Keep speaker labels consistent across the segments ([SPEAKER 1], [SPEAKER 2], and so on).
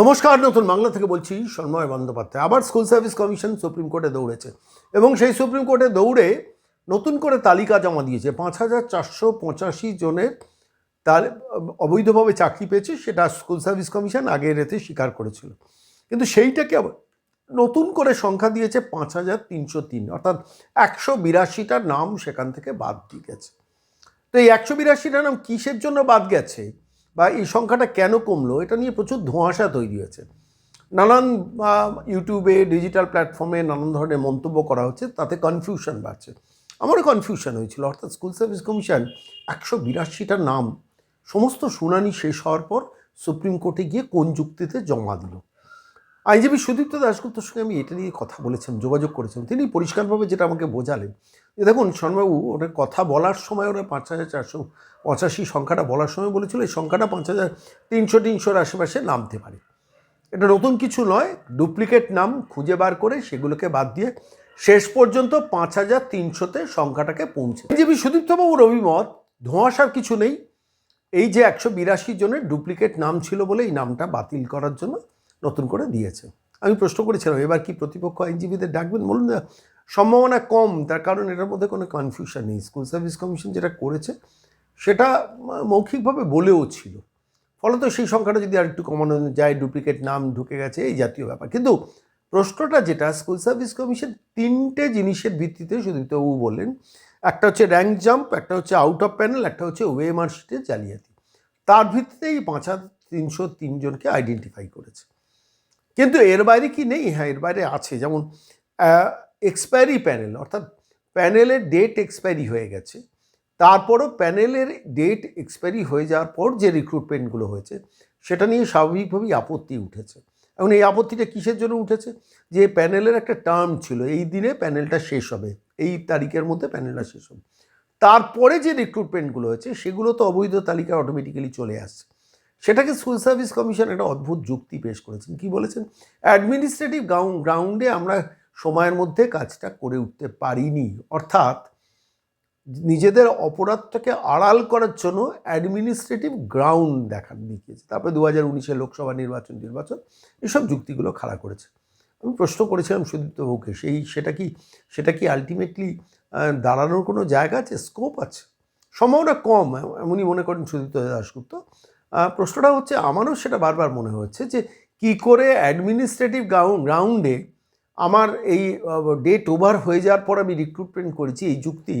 [SPEAKER 1] নমস্কার, নতুন বাংলা থেকে বলছি সন্ময় বন্দ্যোপাধ্যায়। আবার স্কুল সার্ভিস কমিশন সুপ্রিম কোর্টে দৌড়েছে এবং সেই সুপ্রিম কোর্টে দৌড়ে নতুন করে তালিকা জমা দিয়েছে। পাঁচ হাজার চারশো পঁচাশি জনের তার অবৈধভাবে চাকরি পেয়েছে, সেটা স্কুল সার্ভিস কমিশন আগের এতে স্বীকার করেছিল। কিন্তু সেইটাকে আবার নতুন করে সংখ্যা দিয়েছে পাঁচ হাজার তিনশো তিন, অর্থাৎ একশো বিরাশিটার নাম সেখান থেকে বাদ দিয়ে গেছে। তো এই একশো বিরাশিটা নাম কিসের জন্য বাদ গেছে? বা এই সংখ্যাটা কেন কমলো, এটা নিয়ে প্রচুর ধোঁয়াশা তৈরি হয়েছে। নানান ইউটিউবে ডিজিটাল প্ল্যাটফর্মে নানান ধরনের মন্তব্য করা হচ্ছে, তাতে কনফিউশন বাড়ছে। আমারও কনফিউশন হয়েছিল, অর্থাৎ স্কুল সার্ভিস কমিশন একশো বিরাশিটা নাম, সমস্ত শুনানি শেষ হওয়ার পর সুপ্রিম কোর্টে গিয়ে কোন যুক্তিতে জমা দিল। আইনজীবী সুদীপ্ত দাশগুপ্তর সঙ্গে আমি এটা নিয়ে কথা বলেছিলাম, যোগাযোগ করেছিলাম, তিনি পরিষ্কারভাবে যেটা আমাকে বোঝালেন যে দেখুন শর্মাবু ওরা কথা বলার সময় ওরা পাঁচ হাজার চারশো পঁচাশি সংখ্যাটা বলার সময় বলেছিল, এই সংখ্যাটা পাঁচ হাজার তিনশো তিনশোর আশেপাশে নামতে পারে। এটা নতুন কিছু নয়, ডুপ্লিকেট নাম খুঁজে বার করে সেগুলোকে বাদ দিয়ে শেষ পর্যন্ত পাঁচ হাজার তিনশোতে সংখ্যাটাকে পৌঁছে। আইনজীবী সুদীপ্তবাবুর অভিমত, ধোঁয়াশার কিছু নেই। এই যে একশো বিরাশি জনের ডুপ্লিকেট নাম ছিল বলে এই নামটা বাতিল করার জন্য নতুন করে দিয়েছে। আমি প্রশ্ন করেছিলাম, এবার কি প্রতিপক্ষ আইনজীবীদের ডাকবেন? বলুন না সম্ভাবনা কম, তার কারণ এটার মধ্যে কোনো কনফিউশন নেই। স্কুল সার্ভিস কমিশন যেটা করেছে, সেটা মৌখিকভাবে বলেও ছিল। ফলত সেই সংখ্যাটা যদি আর একটু কমানো যায় ডুপ্লিকেট নাম ঢুকে গেছে, এই জাতীয় ব্যাপার। কিন্তু প্রশ্নটা যেটা স্কুল সার্ভিস কমিশন তিনটে জিনিসের ভিত্তিতে সুদীপ্তবাবু বললেন একটা হচ্ছে র্যাঙ্ক জাম্প একটা হচ্ছে আউট অফ প্যানেল একটা হচ্ছে ওয়ে মার্কশিটের জালিয়াতি। তার ভিত্তিতে এই পাঁচ হাজার তিনশো তিনজনকে আইডেন্টিফাই করেছে। কিন্তু এর বাইরে কি নেই? হ্যাঁ এর বাইরে আছে। যেমন এক্সপায়ারি প্যানেল অর্থাৎ প্যানেলের ডেট এক্সপায়ারি হয়ে গেছে। তারপরও প্যানেলের ডেট এক্সপায়ারি হয়ে যাওয়ার পর যে রিক্রুটমেন্টগুলো হয়েছে, সেটা নিয়ে স্বাভাবিকভাবেই আপত্তি উঠেছে। এখন এই আপত্তিটা কিসের জন্য উঠেছে? যে প্যানেলের একটা টার্ম ছিল, এই দিনে প্যানেলটা শেষ হবে, এই তারিখের মধ্যে প্যানেলটা শেষ হবে। তারপরে যে রিক্রুটমেন্টগুলো হয়েছে, সেগুলো তো অবৈধ তালিকায় অটোমেটিক্যালি চলে আসছে। সেটাকে স্কুল সার্ভিস কমিশন একটা অদ্ভুত যুক্তি পেশ করেছেন। কি বলেছেন? অ্যাডমিনিস্ট্রেটিভ গ্রাউন্ডে আমরা সময়ের মধ্যে কাজটা করে উঠতে পারিনি। অর্থাৎ নিজেদের অপরাধটাকে আড়াল করার জন্য অ্যাডমিনিস্ট্রেটিভ গ্রাউন্ড দেখান দেখিয়েছে। তারপরে দু হাজার উনিশে লোকসভা নির্বাচন নির্বাচন, এসব যুক্তিগুলো খাড়া করেছে। আমি প্রশ্ন করেছিলাম সুদীপ্ত বাবুকে সেই সেটা কি সেটা কি আলটিমেটলি দাঁড়ানোর কোনো জায়গা আছে স্কোপ আছে? সম্ভাবনা কম, এমনই মনে করেন সুদীপ্ত দাশগুপ্ত। প্রশ্নটা হচ্ছে, আমারও সেটা বারবার মনে হচ্ছে যে কি করে অ্যাডমিনিস্ট্রেটিভ গ্রাউন্ডে আমার এই ডেট ওভার হয়ে যাওয়ার পর আমি রিক্রুটমেন্ট করেছি এই যুক্তি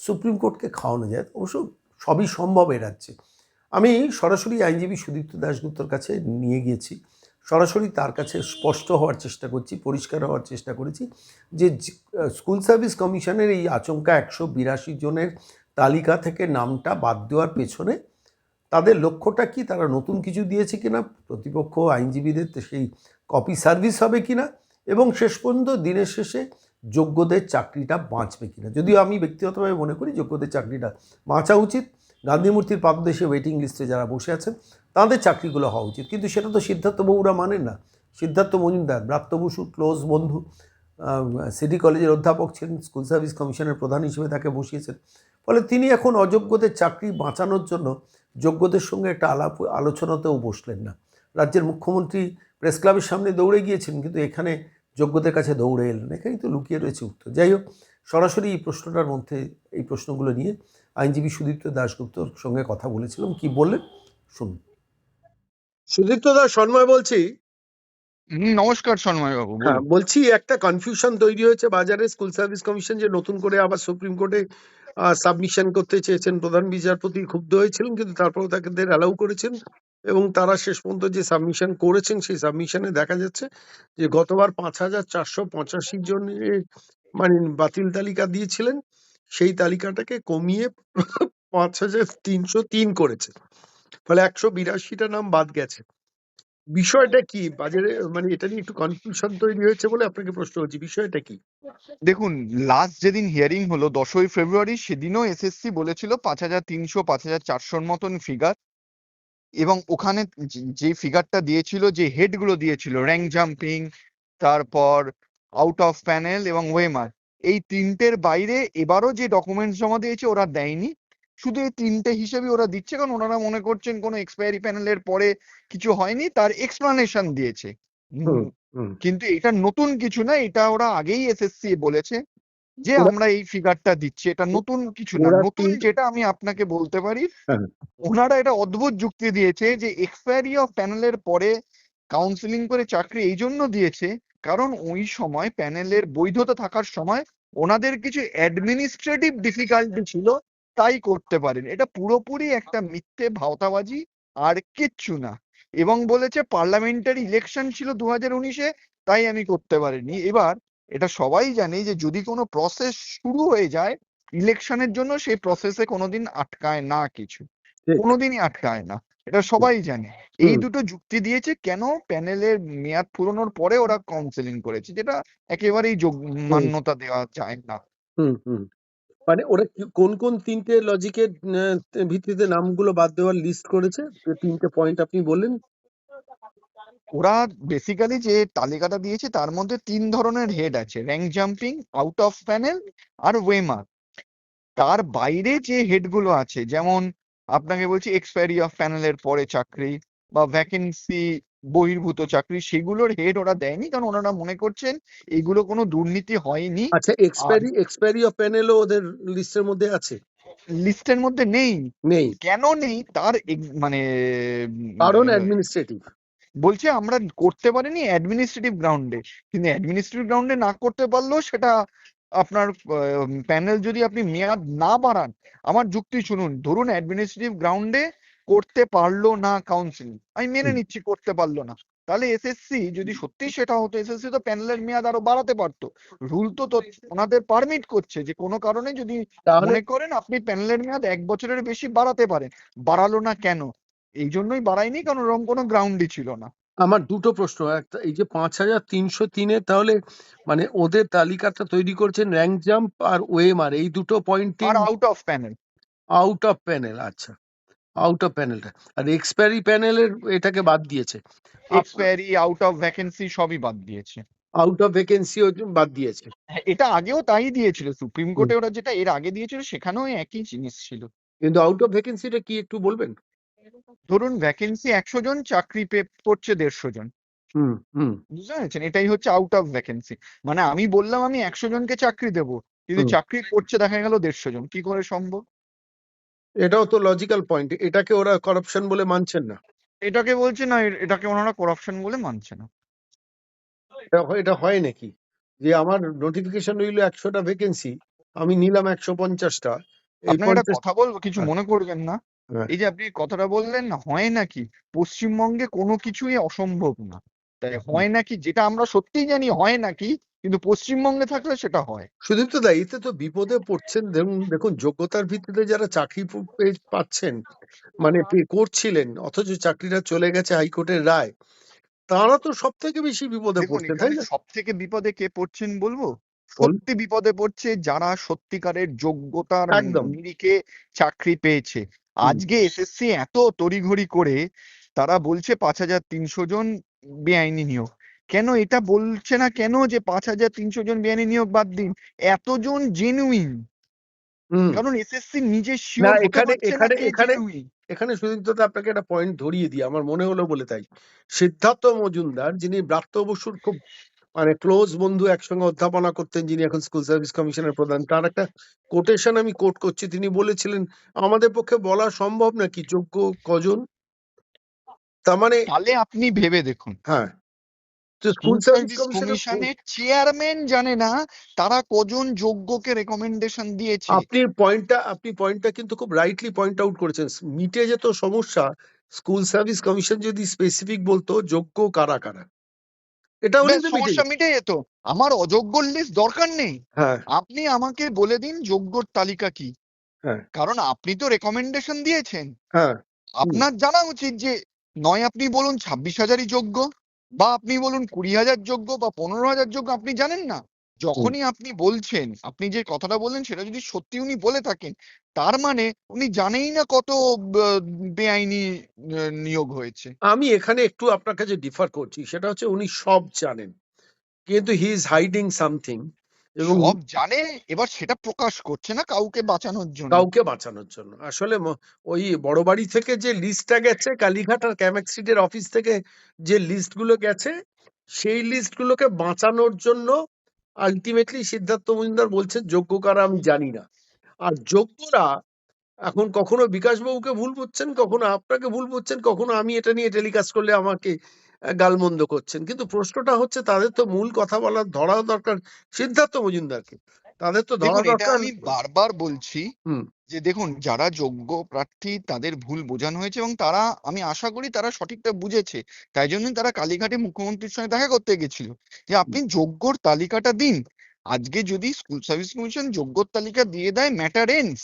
[SPEAKER 1] সুপ্রিম কোর্টকে খাওয়ানো যায়। অবশ্য সবই সম্ভব এ রাজ্যে। আমি সরাসরি আইনজীবী সুদীপ্ত দাশগুপ্তর কাছে নিয়ে গিয়েছি। সরাসরি তার কাছে স্পষ্ট হওয়ার চেষ্টা করছি, পরিষ্কার হওয়ার চেষ্টা করেছি যে স্কুল সার্ভিস কমিশনের এই আচমকা একশো বিরাশি জনের তালিকা থেকে নামটা বাদ দেওয়ার পেছনে তাদের লক্ষ্যটা কি? তারা নতুন কিছু দিয়েছে কিনা? প্রতিপক্ষ আইনজীবীদের সেই কপি সার্ভিস হবে কিনা? এবং শেষ পর্যন্ত দিনের শেষে যোগ্যদের চাকরিটা বাঁচবে কিনা। যদিও আমি ব্যক্তিগতভাবে মনে করি যোগ্যদের চাকরিটা বাঁচা উচিত। গান্ধীমূর্তির পাদদেশে ওয়েটিং লিস্টে যারা বসে আছেন, তাদের চাকরিগুলো হওয়া উচিত। কিন্তু সেটা তো সিদ্ধার্থ বাবুরা মানেন না। সিদ্ধার্থ মজুমদার ব্রাত্য বসু ক্লোজ বন্ধু সিটি কলেজের অধ্যাপক ছিলেন স্কুল সার্ভিস কমিশনের প্রধান হিসেবে তাকে বসিয়েছেন। ফলে তিনি এখন অযোগ্যদের চাকরি বাঁচানোর জন্য যোগ্যদের সঙ্গে একটা আলাপ, আলোচনাতেও বসলেন না। রাজ্যের মুখ্যমন্ত্রী প্রেস ক্লাবের সামনে দৌড়ে গিয়েছেন, কিন্তু এখানে যোগ্যদের কাছে দৌড়ে এলেন। এখানেই তো লুকিয়ে রয়েছে উত্তর। যাই হোক সরাসরি এই প্রশ্নটার মধ্যে এই প্রশ্নগুলো নিয়ে আইনজীবী সুদীপ্ত দাশগুপ্তর সঙ্গে কথা বলেছিলাম। কি বললেন? শুনুন। সুদীপ্ত দাস সন্ময় বলছি?
[SPEAKER 2] হুম, নমস্কার সন্ময় বাবু
[SPEAKER 1] হ্যাঁ বলছি একটা কনফিউশন তৈরি হয়েছে। বাজারে স্কুল সার্ভিস কমিশন যে নতুন করে আবার সুপ্রিম কোর্টে সাবমিশন করতে চেয়েছেন প্রধান বিচারপতি ক্ষুব্ধ হয়েছিলেন কিন্তু তারপরে তাদের অ্যালাউ করেছেন। এবং তারা শেষ পর্যন্ত যে সাবমিশন করেছেন, সেই সাবমিশনে দেখা যাচ্ছে যে গতবার পাঁচ হাজার চারশো পঁচাশি জনের মানে বাতিল তালিকা দিয়েছিলেন, সেই তালিকাটাকে কমিয়ে পাঁচ হাজার তিনশো তিন করেছে। ফলে একশো বিরাশিটা নাম বাদ গেছে। বিষয়টা কি? বাজারে মানে এটা নিয়ে একটু কনফিউশন তৈরি হয়েছে বলে আপনাকে প্রশ্ন করছি, বিষয়টা কি?
[SPEAKER 2] দেখুন লাস্ট যেদিন হিয়ারিং হলো, দশই ফেব্রুয়ারি, সেদিনও এসএসসি বলেছিল পাঁচ হাজার তিনশো, পাঁচ হাজার চারশোর মতন ফিগার এবং ওখানে যে- ফিগারটা দিয়েছিল যে হেডগুলো দিয়েছিল র্যাঙ্ক জাম্পিং তারপর আউট অফ প্যানেল এবং ওয়েমার এই তিনটের বাইরে এবারও যে ডকুমেন্টস জমা দিয়েছে ওরা দেয়নি। শুধু এই তিনটে হিসেবে ওরা দিচ্ছে কারণ ওনারা মনে করছেন কোনো এক্সপায়ারি প্যানেলের পরে কিছু হয়নি তার এক্সপ্লানেশন দিয়েছে। কিন্তু এটা নতুন কিছু না এটা ওরা আগেই এসএসসি বলেছে। যে আমরা এই ফিগারটা দিচ্ছি এটা নতুন কিছু না নতুন যেটা আমি আপনাকে বলতে পারি
[SPEAKER 1] হ্যাঁ।
[SPEAKER 2] ওনারা এটা অদ্ভুত যুক্তি দিয়েছে যে এক্সপায়ারি অফ প্যানেলের পরে কাউন্সিলিং করে চাকরি এই জন্য দিয়েছে কারণ ওই সময় প্যানেলের বৈধতা থাকার সময় ওনাদের কিছু অ্যাডমিনিস্ট্রেটিভ ডিফিকাল্টি ছিল তাই করতে পারেন। এটা পুরোপুরি একটা মিথ্যে ভাওতাবাজি আর কিচ্ছু না। এবং বলেছে পার্লামেন্টারি ইলেকশন ছিল দু হাজার উনিশে তাই আমি করতে পারিনি। এবার এটা সবাই জানে যে যদি কোনো প্রসেস শুরু হয়ে যায় ইলেকশনের জন্য সেই প্রসেসে কোনোদিন আটকায় না কিছু। কোনোদিনই আটকায় না। এটা সবাই জানে। এই দুটো যুক্তি দিয়েছে কেন প্যানেলের মেয়াদ ফুরোনোর পরে ওরা কাউন্সেলিং করেছে যেটা একেবারেই যোগ মান্যতা দেওয়া যায় না।
[SPEAKER 1] হুম হুম। মানে ওরা কোন কোন তিনটে লজিকের ভিত্তিতে নামগুলো বাদ দেওয়ার লিস্ট করেছে? যে তিনটে পয়েন্ট আপনি বললেন।
[SPEAKER 2] ওরা বেসিক্যালি যে তালিকাটা দিয়েছে তার মধ্যে তিন ধরনের হেড আছে। Rank jumping out of panel আর ওয়েমার তার বাইরে যে হেডগুলো আছে যেমন আপনাকে বলছি এক্সপায়ারি অফ প্যানেলের পরে চাকরি বা ভ্যাকেন্সি বহির্ভূত চাকরি সেগুলোর হেড ওরা দেয়নি কারণ ওনারা মনে করছেন এগুলো কোনো দুর্নীতি হয়নি।
[SPEAKER 1] আচ্ছা এক্সপায়ারি এক্সপায়ারি অফ প্যানেলও ওদের লিস্টের মধ্যে আছে?
[SPEAKER 2] লিস্টের মধ্যে নেই।
[SPEAKER 1] নেই।
[SPEAKER 2] কেন নেই? তার মানে
[SPEAKER 1] কারণ অ্যাডমিনিস্ট্রেটিভ
[SPEAKER 2] বলছে আমরা করতে পারিনি অ্যাডমিনিস্ট্রেটিভ গ্রাউন্ডে কিন্তু অ্যাডমিনিস্ট্রেটিভ গ্রাউন্ডে না করতে পারলেও সেটা আপনার প্যানেল যদি আপনি মেয়াদ না বাড়ান আমার যুক্তি শুনুন। ধরুন অ্যাডমিনিস্ট্রেটিভ গ্রাউন্ডে করতে পারল না কাউন্সিল আমি মেনে নিচ্ছি করতে পারল না। তাহলে এসএসসি যদি সত্যি সেটা হতো এসএসসি তো প্যানেলের মেয়াদ আরও বাড়াতে পারতো। রুল তো তো ওনাদের পারমিট করছে যে কোনো কারণে যদি মনে করেন আপনি প্যানেলের মেয়াদ এক বছরের বেশি বাড়াতে পারেন। বাড়ালো না কেন? এই জন্যই বাড়ায়নি কারণ ওরকম কোনো গ্রাউন্ডই ছিল না।
[SPEAKER 1] আমার দুটো প্রশ্ন একটা এই যে পাঁচ হাজার তিনশো তিনে তাহলে মানে ওদের তালিকাটা তৈরি করছেন র্যাঙ্ক জাম্প আর ওএমআর এই দুটো point
[SPEAKER 2] R out of panel
[SPEAKER 1] out of panel আচ্ছা আউট অফ প্যানেলটা আর এক্সপায়ারি প্যানেলের এটাকে বাদ দিয়েছে।
[SPEAKER 2] এক্সপায়ারি আউট অফ ভ্যাকেন্সি সবই বাদ দিয়েছে।
[SPEAKER 1] আউট অফ ভ্যাকেন্সিও বাদ দিয়েছে।
[SPEAKER 2] হ্যাঁ, এটা আগেও তাই দিয়েছিল সুপ্রিম কোর্টে ওরা যেটা এর আগে দিয়েছিল সেখানেও একই জিনিস ছিল।
[SPEAKER 1] কিন্তু আউট অফ ভ্যাকেন্সিটা কি একটু বলবেন?
[SPEAKER 2] ধরুন ভ্যাকেন্সি একশো জন চাকরি পে করছে দেড়শো জন। বুঝতে পেরেছেন? এটাই হচ্ছে আউট অফ ভ্যাকেন্সি মানে আমি বললাম আমি একশো জনকে চাকরি দেবো কিন্তু চাকরি করছে দেখা গেল দেড়শো জন কি করে সম্ভব?
[SPEAKER 1] এটাও তো লজিক্যাল পয়েন্ট এটাকে ওরা করাপশন বলে মানছেন না।
[SPEAKER 2] এটাকে বলছে না এটাকে ওনারা করাপশন বলে মানছে না।
[SPEAKER 1] এটা হয়- এটা হয় নাকি? যে আমার নোটিফিকেশন রইল একশোটা ভ্যাকেন্সি আমি নিলাম একশো পঞ্চাশটা এই
[SPEAKER 2] আপনাকে একটা কথা বলব কিছু
[SPEAKER 1] হ্যাঁ।
[SPEAKER 2] মনে করবেন না। এই যে আপনি কথাটা বললেন না হয় নাকি পশ্চিমবঙ্গে কোনো কিছুই অসম্ভব না? তাই হয় নাকি যেটা আমরা সত্যিই জানি হয় নাকি কিন্তু পশ্চিমবঙ্গে থাকলে সেটা হয়?
[SPEAKER 1] সুদীপ্ত দা এতে তো বিপদে পড়ছেন। দেখুন দেখুন যোগ্যতার ভিত্তিতে যারা চাকরি পাচ্ছেন মানে পে- করছিলেন অথচ চাকরিটা চলে গেছে হাইকোর্টের রায় তারা তো সব থেকে বেশি বিপদে পড়ছেন তাই না?
[SPEAKER 2] সব থেকে বিপদে কে পড়ছেন বলব? সত্যি বিপদে পড়ছে যারা সত্যিকারের যোগ্যতার
[SPEAKER 1] একদম।
[SPEAKER 2] নিরিখে চাকরি পেয়েছে। আজকে এসএসসি এত তড়িঘড়ি করে তারা বলছে পাঁচ হাজার তিনশো জন বেআইনি নিয়োগ। কেন এটা বলছে না কেন যে পাঁচ হাজার তিনশো জন বেআইনি নিয়োগ বাদ দিন? এতজন জেনুইন কারণ এসএসসি নিজে শিওর
[SPEAKER 1] এখানে এখানে এখানে এখানে আপনাকে একটা পয়েন্ট ধরিয়ে দিই আমার মনে হলো বলে তাই। সিদ্ধার্থ মজুমদার যিনি ব্রাত্য বসুর খুব মানে ক্লোজ বন্ধু একসঙ্গে অধ্যাপনা করতেন যিনি এখন স্কুল সার্ভিস কমিশনের প্রধান। তার একটা কোটেশন আমি কোট করছি। তিনি বলেছিলেন আমাদের পক্ষে বলা সম্ভব নাকি যোগ্য কজন? তার মানে
[SPEAKER 2] তাহলে আপনি ভেবে দেখুন।
[SPEAKER 1] হ্যাঁ। তো
[SPEAKER 2] স্কুল
[SPEAKER 1] সার্ভিস কমিশনের
[SPEAKER 2] চেয়ারম্যান জানে না তারা কজন যোগ্যকে রেকমেন্ডেশন দিয়েছে।
[SPEAKER 1] আপনি পয়েন্টটা আপনি পয়েন্টটা কিন্তু খুব রাইটলি পয়েন্ট আউট করেছেন। মিটে যেত সমস্যা স্কুল সার্ভিস কমিশন যদি স্পেসিফিক বলতো যোগ্য কারা কারা? এটা
[SPEAKER 2] সমস্যা মিটে যেত আমার অযোগ্যর লিস্ট দরকার নেই।
[SPEAKER 1] হ্যাঁ।
[SPEAKER 2] আপনি আমাকে বলে দিন যোগ্যর তালিকা কি।
[SPEAKER 1] হ্যাঁ।
[SPEAKER 2] কারণ আপনি তো রেকমেন্ডেশন দিয়েছেন।
[SPEAKER 1] হ্যাঁ।
[SPEAKER 2] আপনার জানা উচিত যে নয় আপনি বলুন ছাব্বিশ হাজারই যোগ্য বা আপনি বলুন কুড়ি হাজার যোগ্য বা পনেরো হাজার যোগ্য আপনি জানেন না। যখনই আপনি বলছেন আপনি যে কথাটা বললেন সেটা যদি সত্যি উনি বলে থাকেন তার মানে উনি জানেই না কত বেআইনি নিয়োগ হয়েছে।
[SPEAKER 1] আমি এখানে একটু আপনার কাছে ডিফার করছি সেটা হচ্ছে উনি সব জানেন কিন্তু হি ইজ হাইডিং সামথিং এবং
[SPEAKER 2] সব জানে এবার সেটা প্রকাশ করছে না কাউকে বাঁচানোর জন্য।
[SPEAKER 1] কাউকে বাঁচানোর জন্য। আসলে ওই বড় বাড়ি থেকে যে লিস্টটা গেছে কালীঘাট আর ক্যামেক স্ট্রিটের অফিস থেকে যে লিস্টগুলো গেছে সেই লিস্টগুলোকে বাঁচানোর জন্য আলটিমেটলি সিদ্ধার্থ মজুমদার বলছেন যোগ্য কারা আমি জানি না। আর যোগ্যরা এখন কখনো বিকাশবাবুকে ভুল বুঝছেন কখনো আপনাকে ভুল বুঝছেন কখনো আমি এটা নিয়ে টেলিকাস্ট করলে আমাকে গালমন্দ করছেন। কিন্তু প্রশ্নটা হচ্ছে তাদের তো মূল কথা বলার ধরা দরকার সিদ্ধার্থ মজুমদারকে। তাদের তো ধরা দরকার
[SPEAKER 2] আমি বারবার বলছি
[SPEAKER 1] হুম।
[SPEAKER 2] যে দেখুন যারা যোগ্য প্রার্থী তাদের ভুল বোঝানো হয়েছে এবং তারা আমি আশা করি তারা সঠিকটা বুঝেছে। তাই জন্যই তারা কালীঘাটে মুখ্যমন্ত্রীর সঙ্গে দেখা করতে গেছিল। যে আপনি যোগ্যর তালিকাটা দিন। আজকে যদি স্কুল সার্ভিস কমিশন যোগ্যর তালিকা দিয়ে দেয় ম্যাটার এন্ডস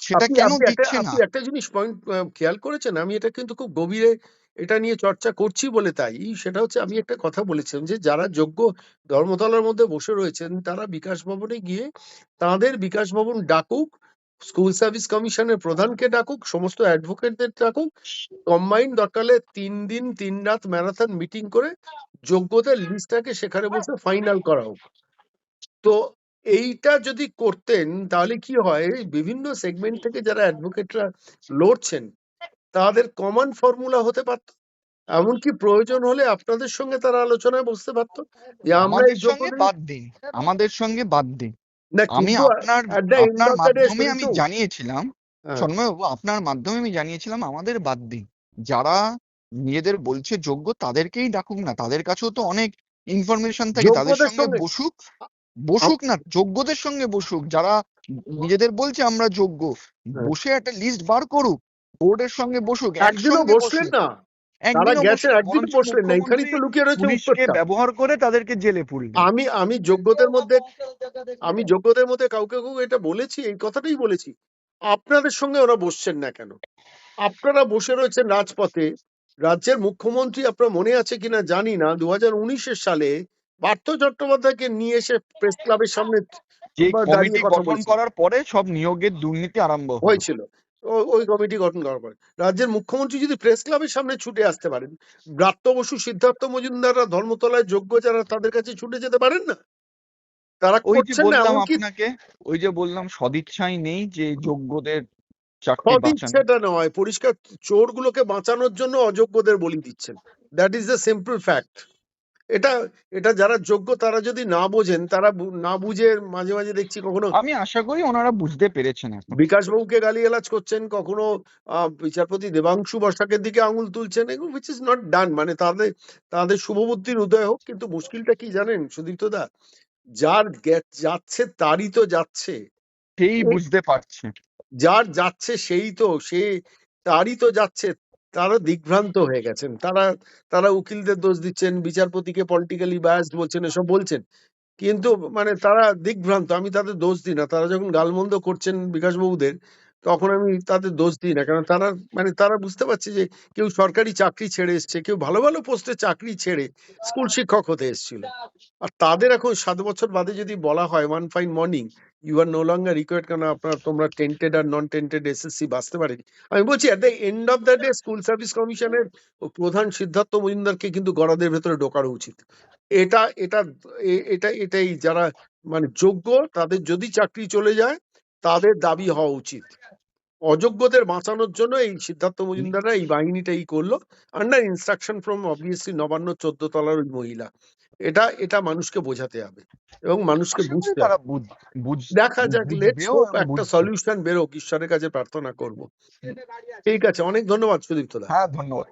[SPEAKER 2] সেটা কেন
[SPEAKER 1] একটা
[SPEAKER 2] দিচ্ছে না?
[SPEAKER 1] একটা জিনিস পয়েন্ট খেয়াল করেছেন? আমি এটা কিন্তু খুব গভীরে এটা নিয়ে চর্চা করছি বলে তাই। সেটা হচ্ছে আমি একটা কথা বলেছিলাম যে যারা যোগ্য ধর্মতলার মধ্যে বসে রয়েছেন তারা বিকাশ ভবনে গিয়ে তাদের বিকাশ ভবন ডাকুক স্কুল সার্ভিস কমিশনের প্রধানকে ডাকুক সমস্ত অ্যাডভোকেটদের ডাকুক কম্বাইন দরকারে তিন দিন তিন রাত ম্যারাথন মিটিং করে যোগ্যতার লিস্টটাকে সেখানে বসে ফাইনাল করা হোক। তো এইটা যদি করতেন তাহলে কি হয় বিভিন্ন সেগমেন্ট থেকে যারা অ্যাডভোকেটরা লড়ছেন তাদের কমন ফর্মুলা হতে পারত। এমনকি প্রয়োজন হলে আপনাদের সঙ্গে তারা আলোচনায় বসতে পারতো। যে আমরা
[SPEAKER 2] আমাদের
[SPEAKER 1] এই
[SPEAKER 2] সঙ্গে বাদ দিন আমাদের সঙ্গে বাদ দিন। আমি আপনার আপনার মাধ্যমে আমি জানিয়েছিলাম।
[SPEAKER 1] হ্যাঁ,
[SPEAKER 2] সন্ময়বাবু আপনার মাধ্যমে আমি জানিয়েছিলাম আমাদের বাদ দিন। যারা নিজেদের বলছে যোগ্য তাদেরকেই ডাকুক না। তাদের কাছেও তো অনেক ইনফরমেশন থাকে। তাদের সঙ্গে- বসুক বসুক না যোগ্যদের সঙ্গে বসুক। যারা নিজেদের বলছে আমরা যোগ্য
[SPEAKER 1] হ্যাঁ।
[SPEAKER 2] বসে একটা লিস্ট বার করুক বোর্ডের সঙ্গে বসুক
[SPEAKER 1] একদিনও বসলেন না।
[SPEAKER 2] ব্যবহার করে তাদেরকে জেলে
[SPEAKER 1] আমি আমি যোগ্যদের মধ্যে আমি যোগ্যদের মধ্যে কাউকে কাউকে এটা বলেছি এই কথাটাই বলেছি। আপনাদের সঙ্গে ওরা বসছেন না কেন? আপনারা বসে রয়েছেন রাজপথে। রাজ্যের মুখ্যমন্ত্রী আপনার মনে আছে কিনা জানি না। দু হাজার উনিশের সালে পার্থ চট্টোপাধ্যায়কে নিয়ে এসে প্রেস ক্লাবের সামনে
[SPEAKER 2] করার পরে সব নিয়োগের দুর্নীতি আরম্ভ
[SPEAKER 1] হয়েছিল। ওই কমিটি গঠন করার পরে। রাজ্যের মুখ্যমন্ত্রী যদি প্রেস ক্লাবের সামনে ছুটে আসতে পারেন ব্রাত্য বসু সিদ্ধার্থ মজুমদাররা ধর্মতলায় যোগ্য যারা তাদের কাছে ছুটে যেতে পারেন না? তারা
[SPEAKER 2] ওই যে
[SPEAKER 1] করছেন না
[SPEAKER 2] বললাম আপনাকে ওই যে বললাম সদিচ্ছাই নেই যে যোগ্যদের
[SPEAKER 1] সদিচ্ছেটা নয় পরিষ্কার চোরগুলোকে বাঁচানোর জন্য অযোগ্যদের বলি দিচ্ছেন। That is the simple fact এটা এটা যারা যোগ্য তারা যদি না বোঝেন তারা না বুঝে মাঝে মাঝে দেখছি কখনো
[SPEAKER 2] আমি আশা করি ওনারা বুঝতে পেরেছেন
[SPEAKER 1] বিকাশ বাবুকে গালিগালাজ করছেন কখনো বিচারপতি দেবাংশু বসাকের দিকে আঙুল তুলছেন এগুলো উইচ ইজ নট ডান মানে তাদের তাদের শুভবুদ্ধির উদয় হোক কিন্তু মুশকিলটা কি জানেন সুদীপ্ত দা? যার যাচ্ছে তারই তো যাচ্ছে।
[SPEAKER 2] সেই বুঝতে পারছে।
[SPEAKER 1] যার যাচ্ছে সেই তো সে তারই তো যাচ্ছে তারা দিগ্ভ্রান্ত হয়ে গেছেন। তারা তারা উকিলদের দোষ দিচ্ছেন, বিচারপতিকে পলিটিক্যালি বায়াসড বলছেন, এসব বলছেন। কিন্তু মানে তারা দিগ্ভ্রান্ত আমি তাদের দোষ দিই না। তারা যখন গালমন্দ করছেন বিকাশবাবুদের, তখন আমি তাদের দোষ দিই না। কারণ তারা মানে তারা বুঝতে পারছে যে কেউ সরকারি চাকরি ছেড়ে এসছে, কেউ ভালো ভালো পোস্টে চাকরি ছেড়ে স্কুল শিক্ষক হতে এসেছিল। আর তাদের এখন সাত বছর বাদে যদি বলা হয় one fine morning you are no longer required কারণ আপনার তোমরা টেন্টেড আর নন টেন্টেড এস এসএসসি বাঁচতে পারেনি। আমি বলছি at the end of the day school service কমিশনের প্রধান সিদ্ধার্থ মজুমদারকে কিন্তু গড়াদের ভেতরে ঢোকানো উচিত। এটা এটা এটা, এটাই যারা মানে যোগ্য, তাদের যদি চাকরি চলে যায়, তাদের দাবি হওয়া উচিত। অযোগ্যদের বাঁচানোর জন্য এই সিদ্ধার্থ মজুমদাররা এই বাহিনীটাই করল under instruction from obviously Nabanna চোদ্দ তলার ওই মহিলা। এটা এটা মানুষকে বোঝাতে হবে এবং মানুষকে বুঝতে দেখা যাক লেটস একটা সলিউশন বেরোক ঈশ্বরের কাছে প্রার্থনা করব। ঠিক আছে অনেক ধন্যবাদ সুদীপ তোলা
[SPEAKER 2] হ্যাঁ ধন্যবাদ।